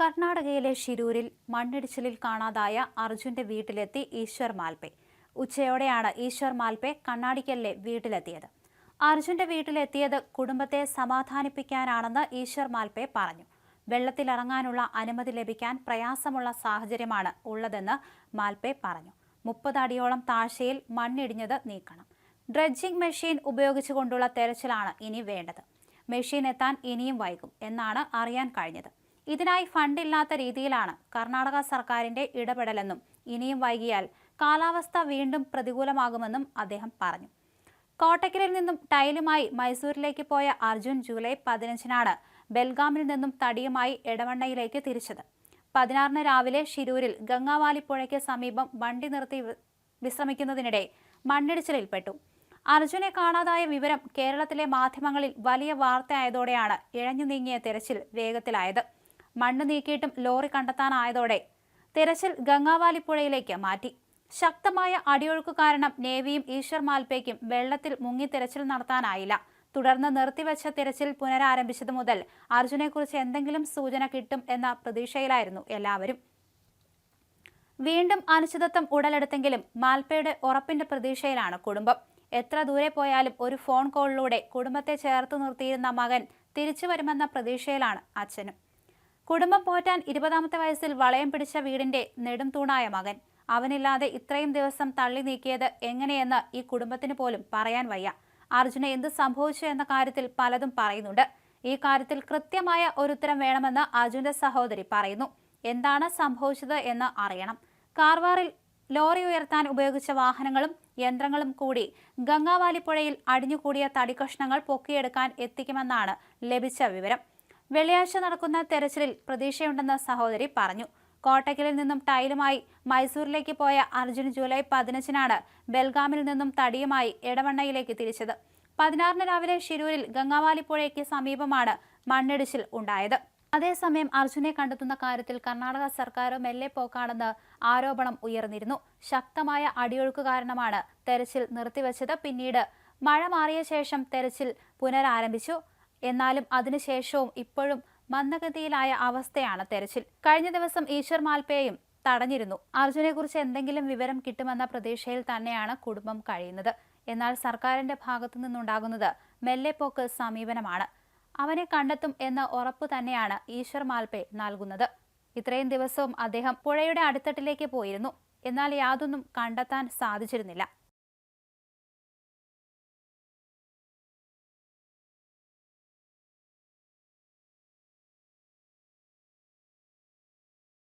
കർണാടകയിലെ ഷിരൂരിൽ മണ്ണിടിച്ചിലിൽ കാണാതായ അർജുന്റെ വീട്ടിലെത്തി ഈശ്വർ മാൽപെ. ഉച്ചയോടെയാണ് ഈശ്വർ മാൽപെ കണ്ണാടിക്കലിലെ വീട്ടിലെത്തിയത്. അർജുന്റെ വീട്ടിലെത്തിയത് കുടുംബത്തെ സമാധാനിപ്പിക്കാനാണെന്ന് ഈശ്വർ മാൽപെ പറഞ്ഞു. വെള്ളത്തിലിറങ്ങാനുള്ള അനുമതി ലഭിക്കാൻ പ്രയാസമുള്ള സാഹചര്യമാണ് ഉള്ളതെന്ന് മാൽപെ പറഞ്ഞു. മുപ്പത് അടിയോളം താഴ്ചയിൽ മണ്ണിടിഞ്ഞത് നീക്കണം. ഡ്രഡ്ജിംഗ് മെഷീൻ ഉപയോഗിച്ചുകൊണ്ടുള്ള തെരച്ചിലാണ് ഇനി വേണ്ടത്. മെഷീൻ എത്താൻ ഇനിയും വൈകും എന്നാണ് അറിയാൻ കഴിഞ്ഞത്. ഇതിനായി ഫണ്ടില്ലാത്ത രീതിയിലാണ് കർണാടക സർക്കാരിന്റെ ഇടപെടലെന്നും ഇനിയും വൈകിയാൽ കാലാവസ്ഥ വീണ്ടും പ്രതികൂലമാകുമെന്നും അദ്ദേഹം പറഞ്ഞു. കോട്ടക്കലിൽ നിന്നും ടൈലുമായി മൈസൂരിലേക്ക് പോയ അർജുൻ ജൂലൈ പതിനഞ്ചിനാണ് ബെൽഗാമിൽ നിന്നും തടിയുമായി എടവണ്ണയിലേക്ക് തിരിച്ചത്. പതിനാറിന് രാവിലെ ഷിരൂരിൽ ഗംഗാവാലി പുഴയ്ക്ക് സമീപം വണ്ടി നിർത്തി വിശ്രമിക്കുന്നതിനിടെ മണ്ണിടിച്ചിലിൽപ്പെട്ടു. അർജുനെ കാണാതായ വിവരം കേരളത്തിലെ മാധ്യമങ്ങളിൽ വലിയ വാർത്തയായതോടെയാണ് ഇഴഞ്ഞു നീങ്ങിയ തെരച്ചിൽ വേഗത്തിലായത്. മണ്ണ് നീക്കിയിട്ടും ലോറി കണ്ടെത്താനായതോടെ തിരച്ചിൽ ഗംഗാവാലി പുഴയിലേക്ക് മാറ്റി. ശക്തമായ അടിയൊഴുക്ക് കാരണം നേവിയും ഈശ്വർ മാൽപേക്കും വെള്ളത്തിൽ മുങ്ങി തിരച്ചിൽ നടത്താനായില്ല. തുടർന്ന് നിർത്തിവെച്ച തിരച്ചിൽ പുനരാരംഭിച്ചതു മുതൽ അർജുനെക്കുറിച്ച് എന്തെങ്കിലും സൂചന കിട്ടും എന്ന പ്രതീക്ഷയിലായിരുന്നു എല്ലാവരും. വീണ്ടും അനിശ്ചിതത്വം ഉടലെടുത്തെങ്കിലും മാൽപ്പയുടെ ഉറപ്പിന്റെ പ്രതീക്ഷയിലാണ് കുടുംബം. എത്ര ദൂരെ പോയാലും ഒരു ഫോൺ കോളിലൂടെ കുടുംബത്തെ ചേർത്ത് നിർത്തിയിരുന്ന മകൻ തിരിച്ചു വരുമെന്ന പ്രതീക്ഷയിലാണ് അച്ഛനും. കുടുംബം പോറ്റാൻ ഇരുപതാമത്തെ വയസ്സിൽ വളയം പിടിച്ച വീടിന്റെ നെടും തൂണായ മകൻ. അവനില്ലാതെ ഇത്രയും ദിവസം തള്ളി നീക്കിയത് എങ്ങനെയെന്ന് ഈ കുടുംബത്തിന് പോലും പറയാൻ വയ്യ. അർജുന എന്ത് സംഭവിച്ചു എന്ന കാര്യത്തിൽ പലതും പറയുന്നുണ്ട്. ഈ കാര്യത്തിൽ കൃത്യമായ ഒരു ഉത്തരം വേണമെന്ന് അർജുന്റെ സഹോദരി പറയുന്നു. എന്താണ് സംഭവിച്ചത് എന്ന് അറിയണം. കാർവാറിൽ ലോറി ഉയർത്താൻ ഉപയോഗിച്ച വാഹനങ്ങളും യന്ത്രങ്ങളും കൂടി ഗംഗാവാലി പുഴയിൽ അടിഞ്ഞുകൂടിയ തടിക്കഷ്ണങ്ങൾ പൊക്കിയെടുക്കാൻ എത്തിക്കുമെന്നാണ് ലഭിച്ച വിവരം. വെള്ളിയാഴ്ച നടക്കുന്ന തെരച്ചിലിൽ പ്രതീക്ഷയുണ്ടെന്ന് സഹോദരി പറഞ്ഞു. കോട്ടക്കലിൽ നിന്നും ടൈലുമായി മൈസൂരിലേക്ക് പോയ അർജുൻ ജൂലൈ പതിനഞ്ചിനാണ് ബെൽഗാമിൽ നിന്നും തടിയുമായി എടവണ്ണയിലേക്ക് തിരിച്ചത്. പതിനാറിന് രാവിലെ ഷിരൂരിൽ ഗംഗാവാലി പുഴയ്ക്ക് സമീപമാണ് മണ്ണിടിച്ചിൽ ഉണ്ടായത്. അതേസമയം അർജുനെ കണ്ടെത്തുന്ന കാര്യത്തിൽ കർണാടക സർക്കാർ മെല്ലെ പോക്കാണെന്ന് ആരോപണം ഉയർന്നിരുന്നു. ശക്തമായ അടിയൊഴുക്ക് കാരണമാണ് തെരച്ചിൽ നിർത്തിവച്ചത്. പിന്നീട് മഴ മാറിയ ശേഷം തെരച്ചിൽ പുനരാരംഭിച്ചു. എന്നാലും അതിനുശേഷവും ഇപ്പോഴും മന്ദഗതിയിലായ അവസ്ഥയാണ് തെരച്ചിൽ. കഴിഞ്ഞ ദിവസം ഈശ്വർ മാൽപേയും തടഞ്ഞിരുന്നു. അർജുനെക്കുറിച്ച് എന്തെങ്കിലും വിവരം കിട്ടുമെന്ന പ്രതീക്ഷയിൽ തന്നെയാണ് കുടുംബം കഴിയുന്നത്. എന്നാൽ സർക്കാരിന്റെ ഭാഗത്തു നിന്നുണ്ടാകുന്നത് മെല്ലെപ്പോക്ക് സമീപനമാണ്. അവനെ കണ്ടെത്തും എന്ന ഉറപ്പ് തന്നെയാണ് ഈശ്വർ മാൽപേ നൽകുന്നത്. ഇത്രയും ദിവസവും അദ്ദേഹം പുഴയുടെ അടിത്തട്ടിലേക്ക് പോയിരുന്നു. എന്നാൽ യാതൊന്നും കണ്ടെത്താൻ സാധിച്ചിരുന്നില്ല.